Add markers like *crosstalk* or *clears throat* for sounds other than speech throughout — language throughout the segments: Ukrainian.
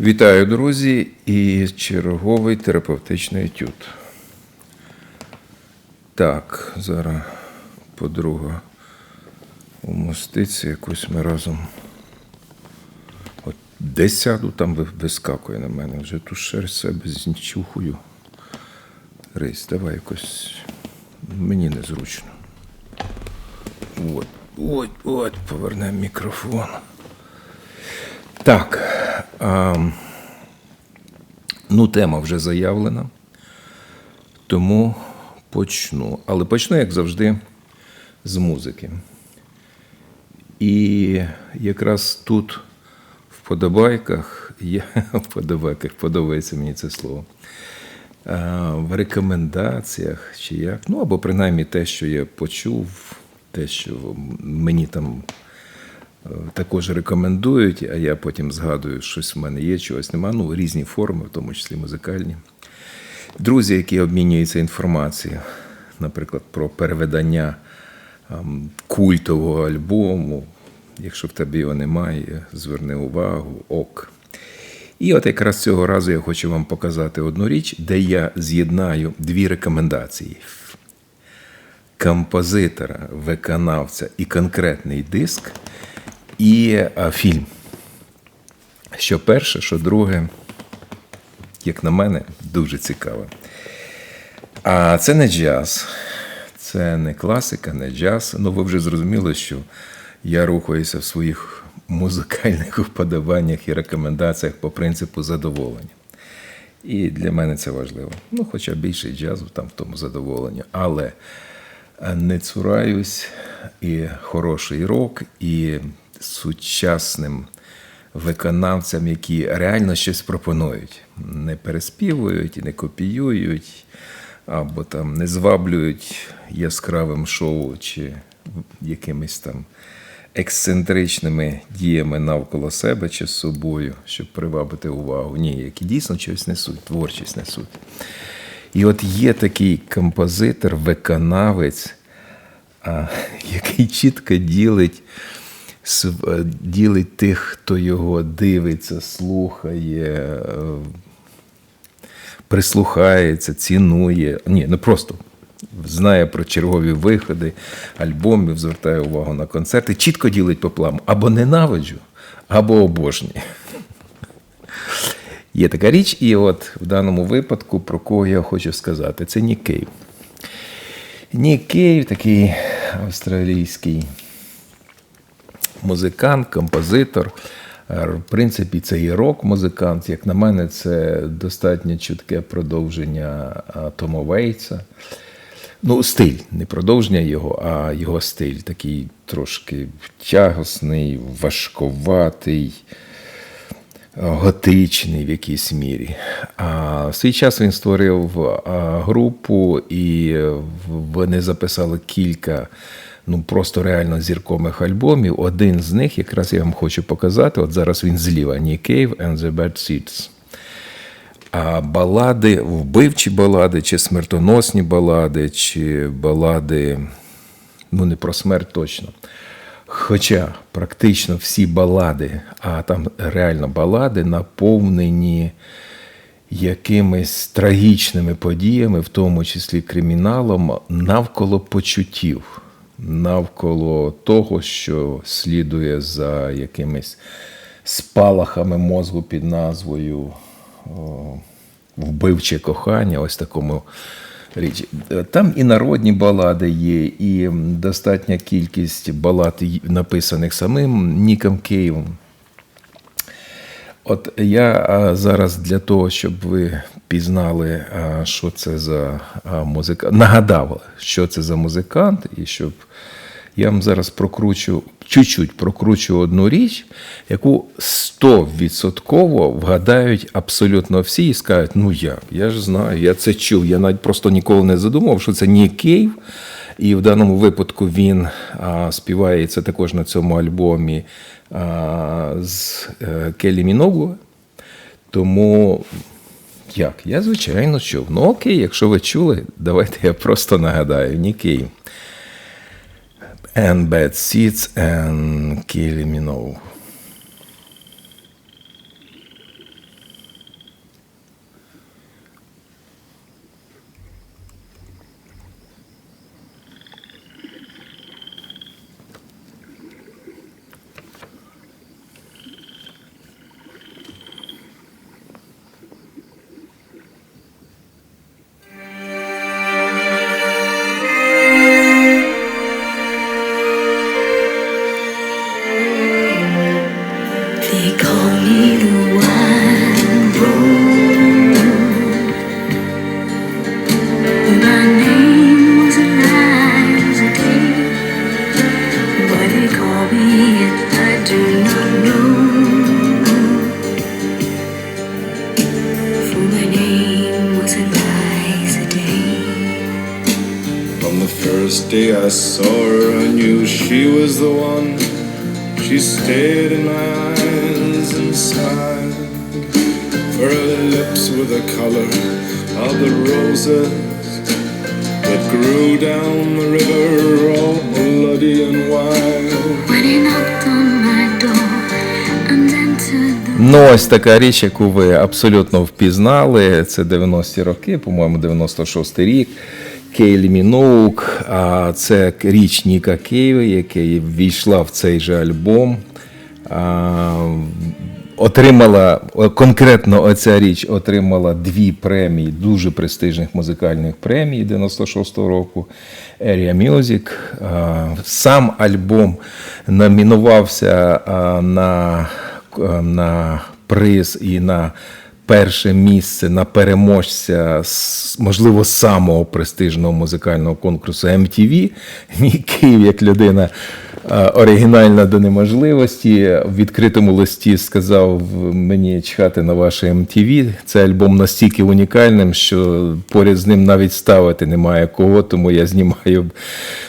Вітаю, друзі, і черговий терапевтичний етюд. Так, зараз подруга умоститься, якось ми разом. От десь сяду, там вискакує на мене. Вже ту шерсть себе знчухую. Рись, давай якось. Мені незручно. От, от, от, повернемо мікрофон. Так. А, ну, тема вже заявлена. Тому почну. Але почну, як завжди, з музики. І якраз тут, в подобайках, я *laughs* в подобайках подобається мені це слово. В рекомендаціях чи як, ну або принаймні те, що я почув, те, що мені там е, також рекомендують, а я потім згадую, щось в мене є, чогось нема. Ну, різні форми, в тому числі музикальні. Друзі, які обмінюються інформацією, наприклад, про переведення ем, культового альбому. Якщо в тебе його немає, зверни увагу, ок. І от якраз цього разу я хочу вам показати одну річ, де я з'єднаю дві рекомендації композитора, виконавця і конкретний диск, і фільм. Що перше, що друге, як на мене, дуже цікаве. А це не джаз, це не класика, не джаз. Ну, ви вже зрозуміли, що я рухаюся в своїх музикальних *laughs* вподобаннях і рекомендаціях по принципу задоволення. І для мене це важливо. Ну, хоча більше джазу там в тому задоволенні. Але е, не цураюсь і хороший рок, і сучасним виконавцям, які реально щось пропонують. Не переспівують не копіюють, або там не зваблюють яскравим шоу чи якимись там ексцентричними діями навколо себе чи з собою, щоб привабити увагу. Ні, які дійсно щось несуть, творчість несуть. І от є такий композитор, виконавець, *laughs* який чітко ділить, ділить тих, хто його дивиться, слухає, е, прислухається, цінує. Ні, не просто знає про чергові виходи альбомів, звертає увагу на концерти, чітко ділить по плану або ненавиджу, або обожнюю. Є така річ, і от в даному випадку, про кого я хочу сказати, це Нік Кейв. Нік Кейв, такий австралійський музикант, композитор. Е, В принципі, це і рок-музикант. Як на мене, це достатньо чутке продовження Тома Вейтса. Ну, стиль, не продовження його, а його стиль такий трошки тягосний, важковатий, готичний в якійсь мірі. А в свій час він створив групу, і вони записали кілька ну просто реально зіркових альбомів. Один з них, якраз я вам хочу показати. От зараз він зліва: Nick Cave and the Bad Seeds. А балади, вбивчі балади, чи смертоносні балади, чи балади, ну не про смерть точно. Хоча практично всі балади, а там реально балади, наповнені якимись трагічними подіями, в тому числі криміналом, навколо почуттів, навколо того, що слідує за якимись спалахами мозку під назвою Вбивче кохання, ось такому річ. Там і народні балади є, і достатня кількість балад, написаних самим Ніком Кейвом. От я зараз для того, щоб ви пізнали, що це за музикант, нагадав, що це за музикант, і щоб я вам зараз прокручу, чуть-чуть прокручу одну річ, яку 100% вгадають абсолютно всі і скажуть, ну як, я ж знаю, я це чув, я навіть просто ніколи не задумав, що це не Київ. І в даному випадку він співає це також на цьому альбомі з е, Келі Міногу. Тому як? Я звичайно чув. Ну окей, якщо ви чули, давайте я просто нагадаю, Київ. And Bad Seeds and Kylie Minogue. Ось така річ, яку ви абсолютно впізнали. Це 90-ті роки, по-моєму, 96-й рік. Кейлі Міноук, це річ Ніка Кейва, яка ввійшла в цей же альбом. Отримала конкретно оця річ отримала дві премії, дуже престижних музикальних премій 96-го року Area Music. Сам альбом номінувався на, на приз і на перше місце на переможця, можливо, самого престижного музикального конкурсу MTV. Київ, як людина оригінальна до неможливості, в відкритому листі сказав мені чхати на ваше MTV. Це альбом настільки унікальним, що поряд з ним навіть ставити немає кого, тому я знімаю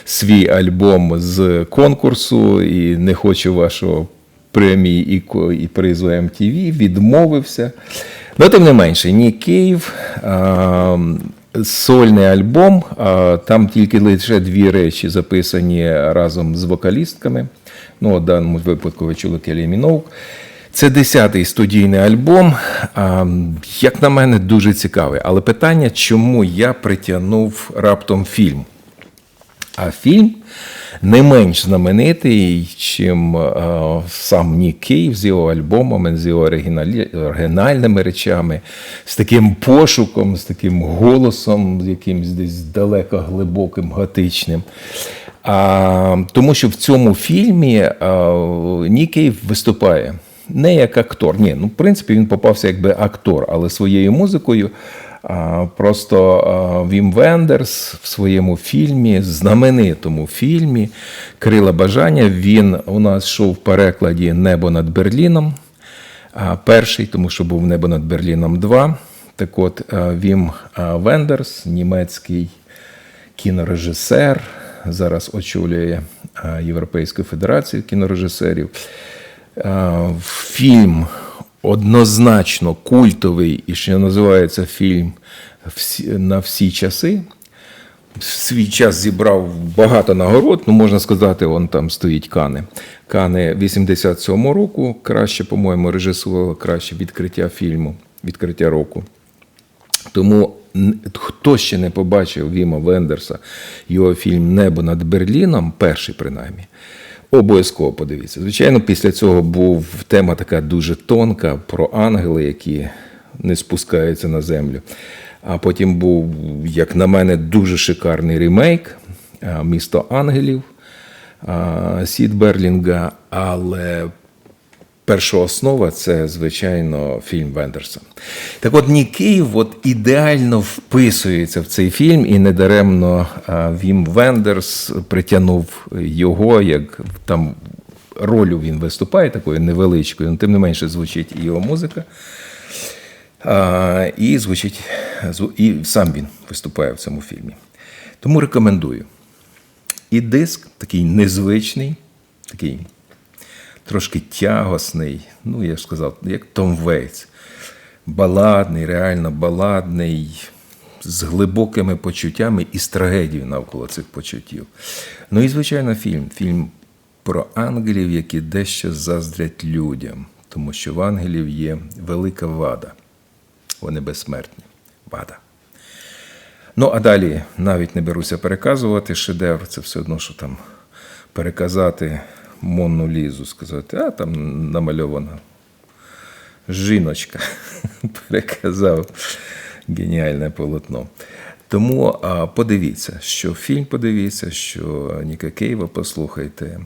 свій альбом з конкурсу і не хочу вашого премії і, ко- і призу MTV, відмовився. Ну, тим не менше, Нік Київ, а, сольний альбом, там тільки лише дві речі записані разом з вокалістками. Ну, в даному випадку ви чули Келі Міноук. Це десятий студійний альбом. Як на мене, дуже цікавий. Але питання, чому я притягнув раптом фільм? А фільм не менш знаменитий, чим е, сам Нік Кейв з його альбомами, з його оригінальними речами, з таким пошуком, з таким голосом, з якимсь десь далеко глибоким, готичним. А, тому що в цьому фільмі е, Нік Кейв виступає не як актор. Ні, ну, в принципі, він попався якби актор, але своєю музикою. Просто Вім Вендерс в своєму фільмі, знаменитому фільмі Крила бажання. Він у нас йшов в перекладі Небо над Берліном. Перший, тому що був Небо над Берліном 2. Так от Вім Вендерс, німецький кінорежисер, зараз очолює Європейську федерацію кінорежисерів. Фільм однозначно культовий і що називається фільм на всі часи. В свій час зібрав багато нагород. Ну, можна сказати, он там стоїть Кани. Кани 87-го року, краще, по-моєму, режисувала краще відкриття фільму, відкриття року. Тому хто ще не побачив Віма Вендерса, його фільм Небо над Берліном, перший принаймні, обов'язково подивіться. Звичайно, після цього був тема така дуже тонка про ангели, які не спускаються на землю. А потім був, як на мене, дуже шикарний ремейк Місто ангелів Сід Берлінга. Але Перша основа це, звичайно, фільм Вендерса. Так от Нік от ідеально вписується в цей фільм, і недаремно Вім Вендерс притягнув його, як там ролю він виступає такою невеличкою, але тим не менше звучить і його музика. І звучить, зву- і сам він виступає в цьому фільмі. Тому рекомендую. І диск такий незвичний, такий трошки тягосний, ну, я ж сказав, як Том Вейтс. Баладний, реально баладний, з глибокими почуттями і з трагедією навколо цих почуттів. Ну і, звичайно, фільм. Фільм про ангелів, які дещо заздрять людям, тому що в ангелів є велика вада. Вони безсмертні. Вада. Ну, а далі навіть не беруся переказувати шедевр, це все одно, що там переказати Монну Лізу, сказати, а там намальована жіночка. *laughs* Переказав геніальне полотно. Тому подивіться, що фільм подивіться, що Ніка Кейва послухайте.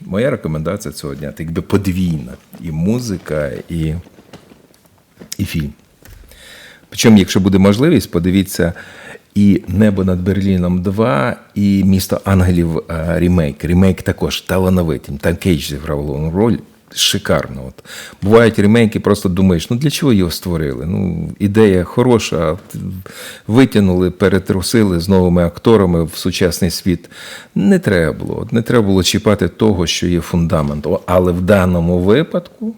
Моя рекомендація цього дня так якби подвійна. І музика, і, і фільм. Причому, якщо буде можливість, подивіться і Небо над Берліном 2, і Місто Ангелів е, ремейк. Ремейк також талановитий. Там Кейдж зіграв головну роль. шикарно. От. Бувають ремейки, просто думаєш, ну для чого його створили? Ну, ідея хороша, витягнули, перетрусили з новими акторами в сучасний світ. Не треба було. Не треба було чіпати того, що є фундамент. Але в даному випадку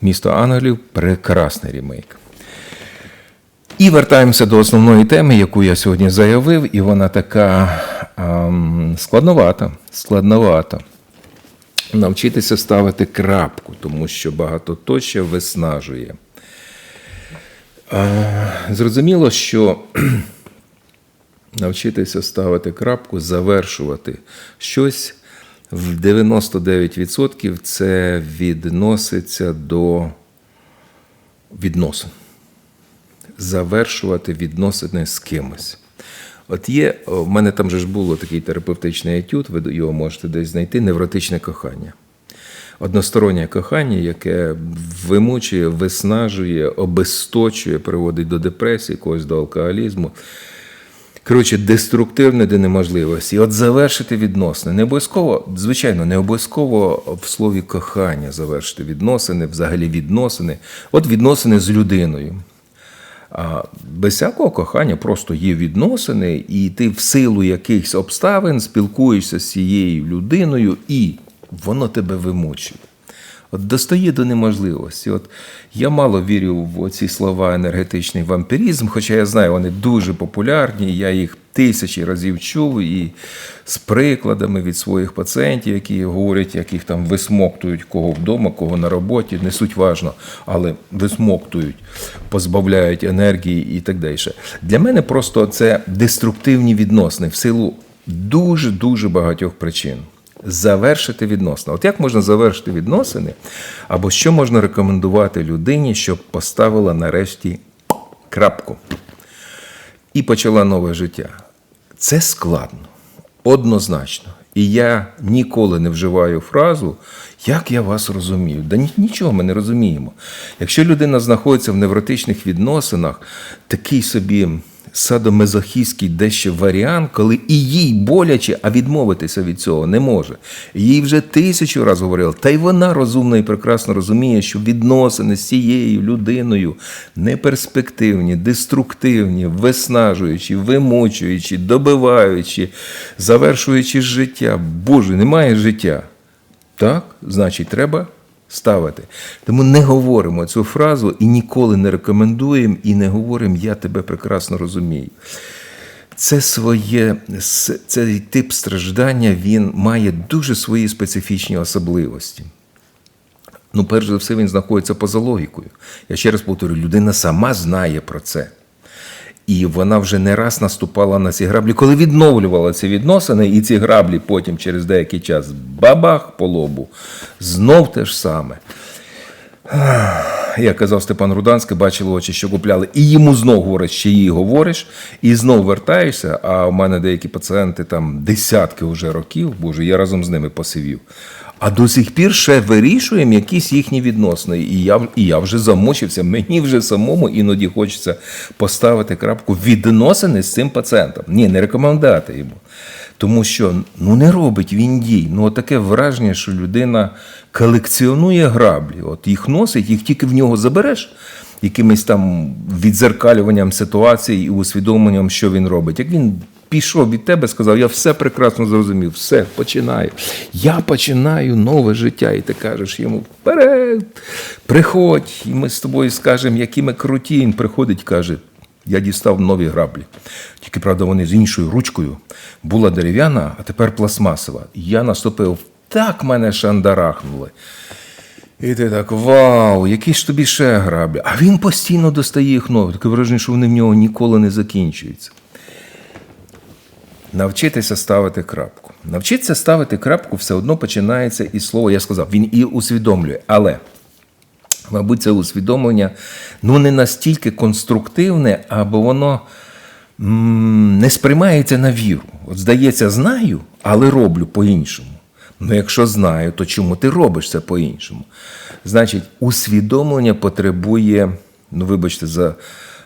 місто ангелів прекрасний ремейк. І вертаємося до основної теми, яку я сьогодні заявив, і вона така ем, складновата. складновата. Навчитися ставити крапку, тому що багатоточя виснажує. Е, зрозуміло, що *clears throat* навчитися ставити крапку, завершувати щось в 99% це відноситься до відносин завершувати відносини з кимось. От є, в мене там же ж було такий терапевтичний етюд, ви його можете десь знайти, невротичне кохання. Одностороннє кохання, яке вимучує, виснажує, обесточує, приводить до депресії, когось до алкоголізму. Коротше, деструктивне до неможливості. І от завершити відносини. Не обов'язково, звичайно, не обов'язково в слові кохання завершити відносини, взагалі відносини. От відносини з людиною. А без всякого кохання просто є відносини, і ти в силу якихось обставин спілкуєшся з цією людиною, і воно тебе вимучує. От достає до неможливості. От я мало вірю в ці слова енергетичний вампірізм, хоча я знаю, вони дуже популярні. Я їх тисячі разів чув і з прикладами від своїх пацієнтів, які говорять, як їх там висмоктують кого вдома, кого на роботі, не суть важно, але висмоктують, позбавляють енергії і так далі. Для мене просто це деструктивні відносини в силу дуже дуже багатьох причин завершити відносини. От як можна завершити відносини, або що можна рекомендувати людині, щоб поставила нарешті крапку і почала нове життя? Це складно, однозначно. І я ніколи не вживаю фразу, як я вас розумію. Да нічого ми не розуміємо. Якщо людина знаходиться в невротичних відносинах, такий собі садомезохістський дещо варіант, коли і їй боляче, а відмовитися від цього не може. Їй вже тисячу разів говорили, та й вона розумно і прекрасно розуміє, що відносини з цією людиною неперспективні, деструктивні, виснажуючі, вимучуючі, добиваючі, завершуючи життя. Боже, немає життя. Так, значить, треба ставити. Тому не говоримо цю фразу і ніколи не рекомендуємо, і не говоримо Я тебе прекрасно розумію. Це своє, цей тип страждання він має дуже свої специфічні особливості. Ну, перш за все, він знаходиться поза логікою. Я ще раз повторю, людина сама знає про це. І вона вже не раз наступала на ці граблі, коли відновлювала ці відносини, і ці граблі потім через деякий час бабах по лобу, знов те ж саме. Як казав Степан Руданський, бачили очі, що купляли, і йому знов говорять, що їй говориш, і знов вертаєшся. А у мене деякі пацієнти там десятки вже років, боже, я разом з ними посивів. А до сих пір ще вирішуємо якісь їхні відносини. І я, і я вже замучився. Мені вже самому іноді хочеться поставити крапку відносини з цим пацієнтом. Ні, не рекомендувати йому. Тому що ну не робить він дій. Ну таке враження, що людина колекціонує граблі. От їх носить, їх тільки в нього забереш, якимось там відзеркалюванням ситуації і усвідомленням, що він робить. Як він пішов від тебе, сказав, я все прекрасно зрозумів, все, починаю. Я починаю нове життя. І ти кажеш йому вперед, приходь, і ми з тобою скажемо, які ми круті. Він приходить, каже. Я дістав нові граблі. Тільки, правда, вони з іншою ручкою. Була дерев'яна, а тепер пластмасова. Я наступив, так мене шандарахнули. І ти так, вау, які ж тобі ще граблі. А він постійно достає їх нові. Таке враження, що вони в нього ніколи не закінчуються. Навчитися ставити крапку. Навчитися ставити крапку все одно починається із слова, я сказав, він і усвідомлює. Але мабуть, це усвідомлення ну, не настільки конструктивне, або воно м, не сприймається на віру. От здається, знаю, але роблю по-іншому. Ну, якщо знаю, то чому ти робиш це по-іншому? Значить, усвідомлення потребує, ну, вибачте, за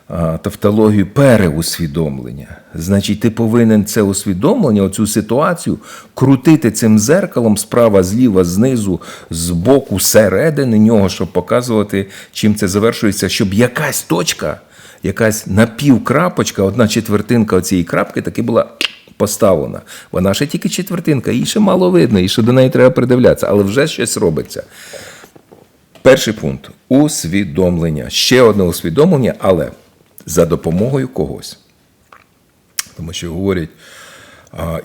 а, тавтологію переусвідомлення. Значить, ти повинен це усвідомлення, оцю ситуацію крутити цим зеркалом справа, зліва, знизу, збоку, зсередини нього, щоб показувати, чим це завершується, щоб якась точка, якась напівкрапочка, одна четвертинка цієї крапки таки була поставлена. Вона ще тільки четвертинка, її ще мало видно, і ще до неї треба придивлятися, але вже щось робиться. Перший пункт усвідомлення. Ще одне усвідомлення, але за допомогою когось. Тому що говорять,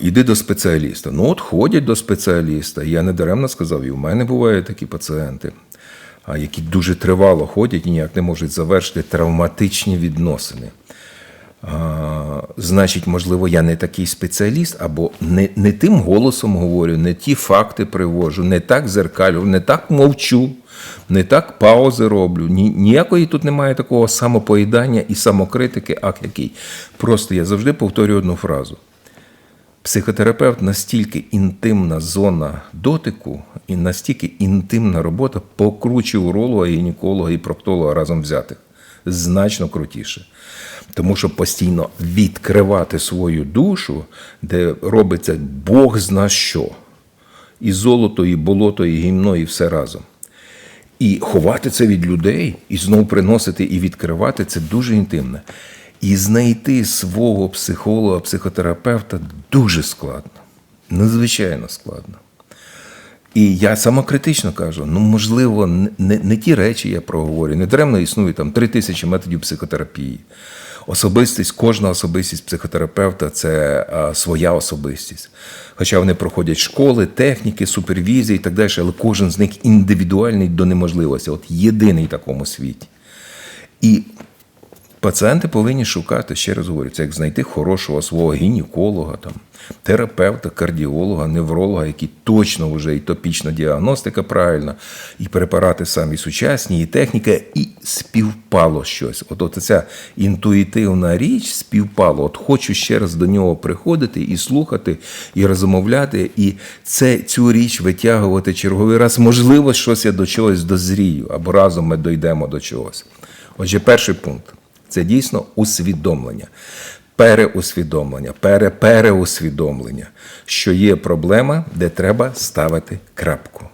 іди до спеціаліста. Ну, от ходять до спеціаліста. Я не даремно сказав, і в мене бувають такі пацієнти, які дуже тривало ходять і ніяк не можуть завершити травматичні відносини. Значить, можливо, я не такий спеціаліст, або не, не тим голосом говорю, не ті факти привожу, не так зеркалю, не так мовчу, не так паузи роблю. Ні, ніякої тут немає такого самопоїдання і самокритики, ак який. Просто я завжди повторюю одну фразу. Психотерапевт настільки інтимна зона дотику і настільки інтимна робота покруче уролога, гінеколога і проктолога разом взятих. Значно крутіше. Тому що постійно відкривати свою душу, де робиться Бог зна що. І золото, і болото, і гімно, і все разом. І ховати це від людей, і знову приносити і відкривати це дуже інтимне. І знайти свого психолога, психотерапевта дуже складно. Надзвичайно складно. І я самокритично кажу: ну, можливо, не, не, ті речі я проговорю. Не даремно існує там три тисячі методів психотерапії. Особистість, кожна особистість психотерапевта це а, своя особистість. Хоча вони проходять школи, техніки, супервізії і так далі, але кожен з них індивідуальний до неможливості, от єдиний в такому світі. І Пацієнти повинні шукати, ще раз говорю, це як знайти хорошого свого гінеколога, там, терапевта, кардіолога, невролога, який точно вже і топічна діагностика правильна, і препарати самі сучасні, і техніка, і співпало щось. От, от ця інтуїтивна річ співпало. От хочу ще раз до нього приходити і слухати, і розмовляти, і це, цю річ витягувати черговий раз. Можливо, щось я до чогось дозрію, або разом ми дійдемо до чогось. Отже, перший пункт. Це дійсно усвідомлення, переусвідомлення, перепереусвідомлення, що є проблема, де треба ставити крапку.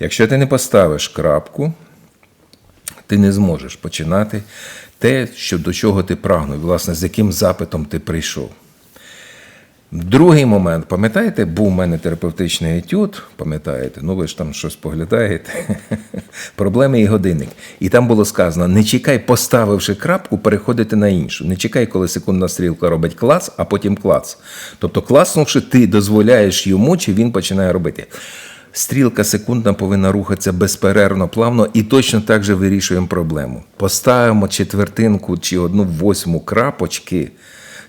Якщо ти не поставиш крапку, ти не зможеш починати те, що до чого ти прагнув, власне, з яким запитом ти прийшов. Другий момент, пам'ятаєте, був у мене терапевтичний етюд, пам'ятаєте, ну ви ж там щось поглядаєте. *laughs* Проблеми і годинник. І там було сказано: не чекай, поставивши крапку, переходити на іншу. Не чекай, коли секундна стрілка робить клац, а потім клац. Тобто, класнувши, ти дозволяєш йому, чи він починає робити. Стрілка секундна повинна рухатися безперервно, плавно і точно так же вирішуємо проблему. Поставимо четвертинку чи одну восьму крапочки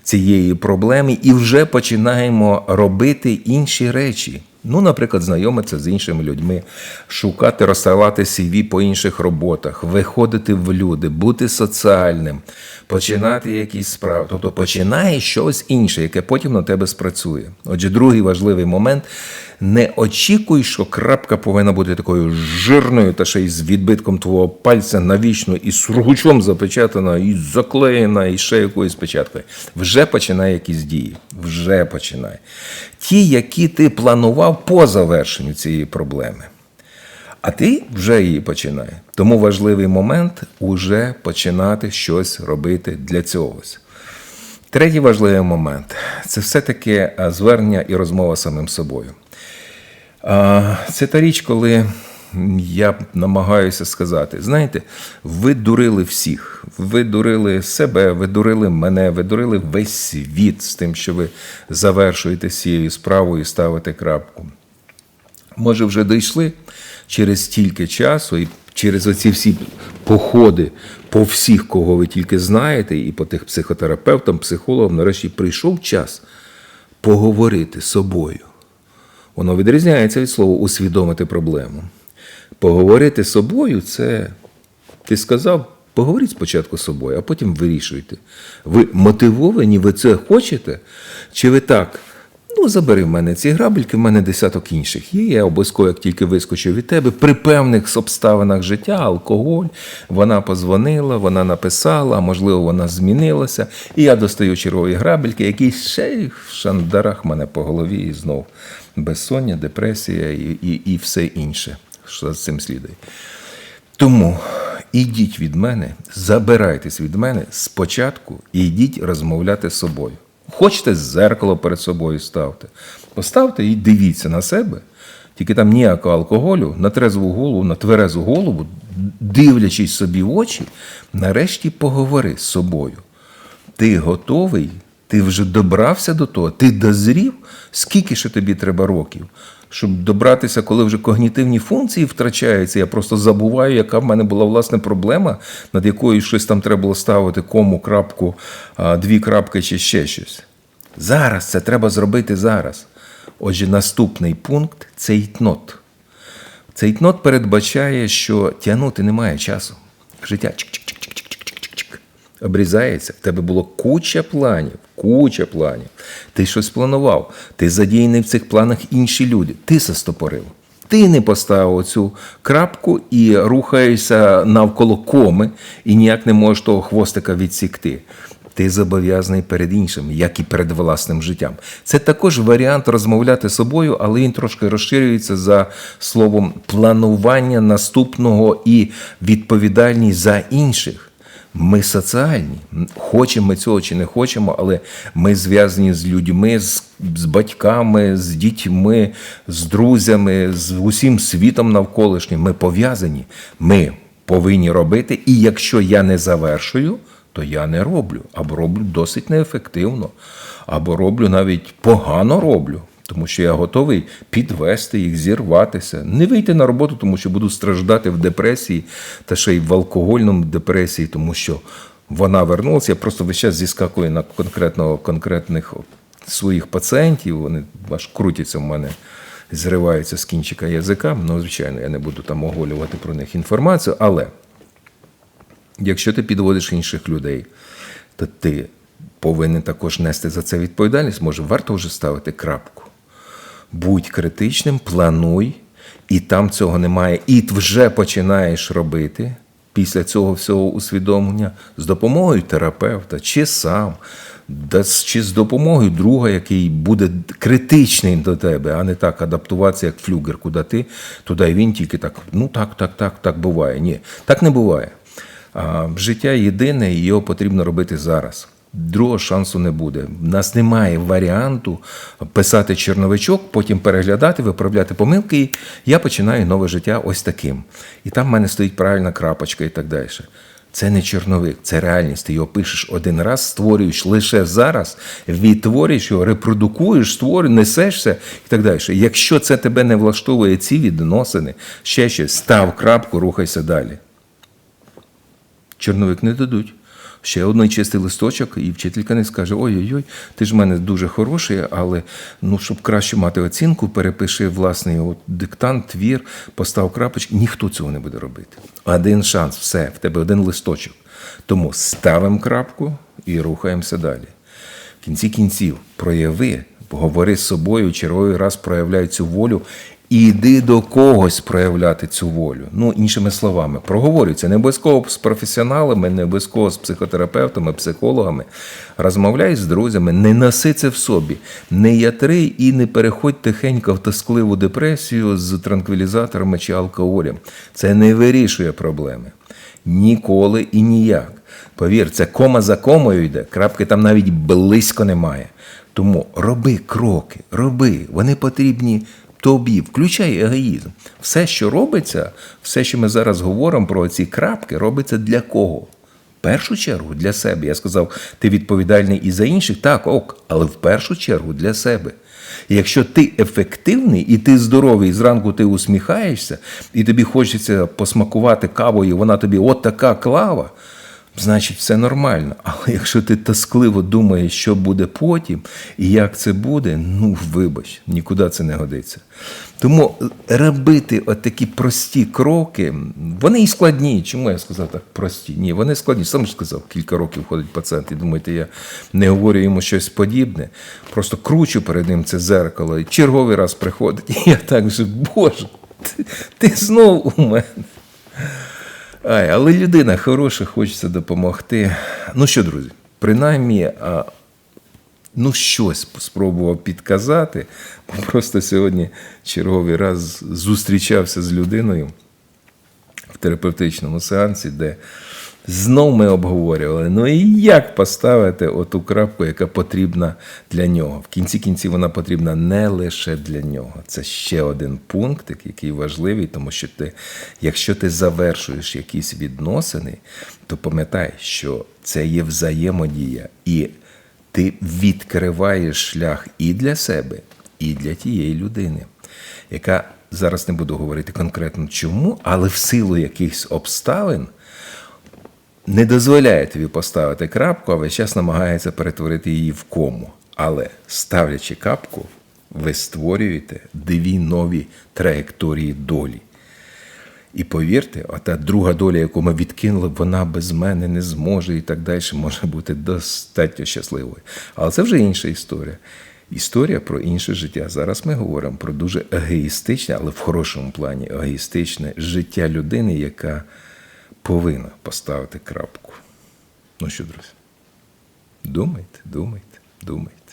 цієї проблеми і вже починаємо робити інші речі. Ну, наприклад, знайомитися з іншими людьми, шукати, розсилати CV по інших роботах, виходити в люди, бути соціальним, починати якісь справи. Тобто починає щось інше, яке потім на тебе спрацює. Отже, другий важливий момент. Не очікуй, що крапка повинна бути такою жирною, та ще й з відбитком твого пальця навічно, і сургучом запечатана, і заклеєна, і ще якоюсь печаткою. Вже починає якісь дії. Вже починає. Ті, які ти планував по завершенню цієї проблеми. А ти вже її починає. Тому важливий момент уже починати щось робити для цього. Третій важливий момент це все-таки звернення і розмова з самим собою. Це та річ, коли я намагаюся сказати: знаєте, ви дурили всіх, ви дурили себе, ви дурили мене, ви дурили весь світ з тим, що ви завершуєте цією справою і ставите крапку. Може, вже дійшли через стільки часу і через оці всі походи по всіх, кого ви тільки знаєте, і по тих психотерапевтам, психологам, нарешті прийшов час поговорити з собою. Воно відрізняється від слова усвідомити проблему. Поговорити з собою це ти сказав, поговоріть спочатку з собою, а потім вирішуйте. Ви мотивовані, ви це хочете? Чи ви так? Ну, забери в мене ці грабельки, в мене десяток інших є. Я обов'язково, як тільки вискочу від тебе, при певних обставинах життя, алкоголь, вона позвонила, вона написала, можливо, вона змінилася. І я достаю чергові грабельки, які ще в шандарах мене по голові і знов безсоння, депресія і, і, і все інше, що з цим слідує. Тому ідіть від мене, забирайтесь від мене спочатку і йдіть розмовляти з собою. Хочете зеркало перед собою ставте. Поставте і дивіться на себе. Тільки там ніякого алкоголю, на трезву голову, на тверезу голову, дивлячись собі в очі, нарешті поговори з собою. Ти готовий? Ти вже добрався до того, ти дозрів, скільки ще тобі треба років, щоб добратися, коли вже когнітивні функції втрачаються. Я просто забуваю, яка в мене була власне проблема, над якою щось там треба було ставити кому, крапку, дві крапки чи ще щось. Зараз це треба зробити зараз. Отже, наступний пункт цейтнот. Цейтнот передбачає, що тягнути немає часу. Життя чик-чик-чик-чик-чик-чик-чик. Обрізається. В тебе було куча планів, куча планів. Ти щось планував. Ти задіяний в цих планах інші люди. Ти застопорив. Ти не поставив цю крапку і рухаєшся навколо коми, і ніяк не можеш того хвостика відсікти. Ти зобов'язаний перед іншим, як і перед власним життям. Це також варіант розмовляти з собою, але він трошки розширюється за словом планування наступного і відповідальність за інших. Ми соціальні, хочемо ми цього чи не хочемо, але ми зв'язані з людьми, з, з батьками, з дітьми, з друзями, з усім світом навколишнім. Ми пов'язані. Ми повинні робити. І якщо я не завершую, то я не роблю, або роблю досить неефективно, або роблю навіть погано роблю. Тому що я готовий підвести їх, зірватися, не вийти на роботу, тому що буду страждати в депресії та ще й в алкогольному депресії, тому що вона вернулася. Я просто весь час зіскакую на конкретного конкретних своїх пацієнтів. Вони аж крутяться в мене, зриваються з кінчика язика. Ну, звичайно, я не буду там оголювати про них інформацію, але якщо ти підводиш інших людей, то ти повинен також нести за це відповідальність. Може, варто вже ставити крапку. Будь критичним, плануй, і там цього немає. І вже починаєш робити після цього всього усвідомлення з допомогою терапевта, чи сам, чи з допомогою друга, який буде критичний до тебе, а не так адаптуватися, як флюгер, куди ти, туди він тільки так, ну так, так, так, так буває. Ні, так не буває. А, життя єдине, і його потрібно робити зараз. Другого шансу не буде. У нас немає варіанту писати черновичок, потім переглядати, виправляти помилки. І я починаю нове життя ось таким. І там в мене стоїть правильна крапочка і так далі. Це не чорновик, це реальність. Ти його пишеш один раз, створюєш лише зараз, відтворюєш його, репродукуєш, створюєш, несешся і так далі. Якщо це тебе не влаштовує ці відносини, ще щось, став крапку, рухайся далі. Чорновик не дадуть. Ще один чистий листочок, і вчителька не скаже: ой-ой-ой, ти ж в мене дуже хороший, але ну, щоб краще мати оцінку, перепиши власний от, диктант, твір, постав крапочки. Ніхто цього не буде робити. Один шанс, все, в тебе один листочок. Тому ставимо крапку і рухаємося далі. В кінці кінців прояви, говори з собою, черговий раз проявляй цю волю. І йди до когось проявляти цю волю. Ну, іншими словами, проговорюй це не обов'язково з професіоналами, не обов'язково з психотерапевтами, психологами. Розмовляй з друзями, не носи це в собі, не ятри і не переходь тихенько в тоскливу депресію з транквілізаторами чи алкоголем. Це не вирішує проблеми. Ніколи і ніяк. Повір, це кома за комою йде, крапки там навіть близько немає. Тому роби кроки, роби, вони потрібні тобі, включай егоїзм. Все, що робиться, все, що ми зараз говоримо про ці крапки, робиться для кого? В першу чергу для себе. Я сказав, ти відповідальний і за інших, так, ок, але в першу чергу для себе. Якщо ти ефективний і ти здоровий, і зранку ти усміхаєшся, і тобі хочеться посмакувати кавою, і вона тобі от така клава, значить все нормально. *laughs* Але якщо ти тоскливо думаєш, що буде потім і як це буде, ну вибач, нікуди це не годиться. Тому робити от такі прості кроки, вони і складні. Чому я сказав так прості? Ні, вони складні. Сам сказав, кілька років ходить пацієнт, і думаєте, я не говорю йому щось подібне. Просто кручу перед ним це зеркало, і черговий раз приходить, *laughs* і я так же, Боже, ти, ти знов у мене. Ай, але людина хороша, хочеться допомогти. Ну що, друзі, принаймні, ну щось спробував підказати. Бо Просто сьогодні черговий раз зустрічався з людиною в терапевтичному сеансі, де знов ми обговорювали, ну і як поставити оту крапку, яка потрібна для нього. В кінці кінці вона потрібна не лише для нього. Це ще один пункт, який важливий, тому що ти, якщо ти завершуєш якісь відносини, то пам'ятай, що це є взаємодія, і ти відкриваєш шлях і для себе, і для тієї людини, яка зараз не буду говорити конкретно чому, але в силу якихось обставин не дозволяє тобі поставити крапку, а весь час намагається перетворити її в кому. Але ставлячи крапку, ви створюєте дві нові траєкторії долі. І повірте, ота друга доля, яку ми відкинули, вона без мене не зможе і так далі може бути достатньо щасливою. Але це вже інша історія. Історія про інше життя. Зараз ми говоримо про дуже егоїстичне, але в хорошому плані егоїстичне життя людини, яка повинна поставити крапку. Ну що, друзі? Думайте, думайте, думайте.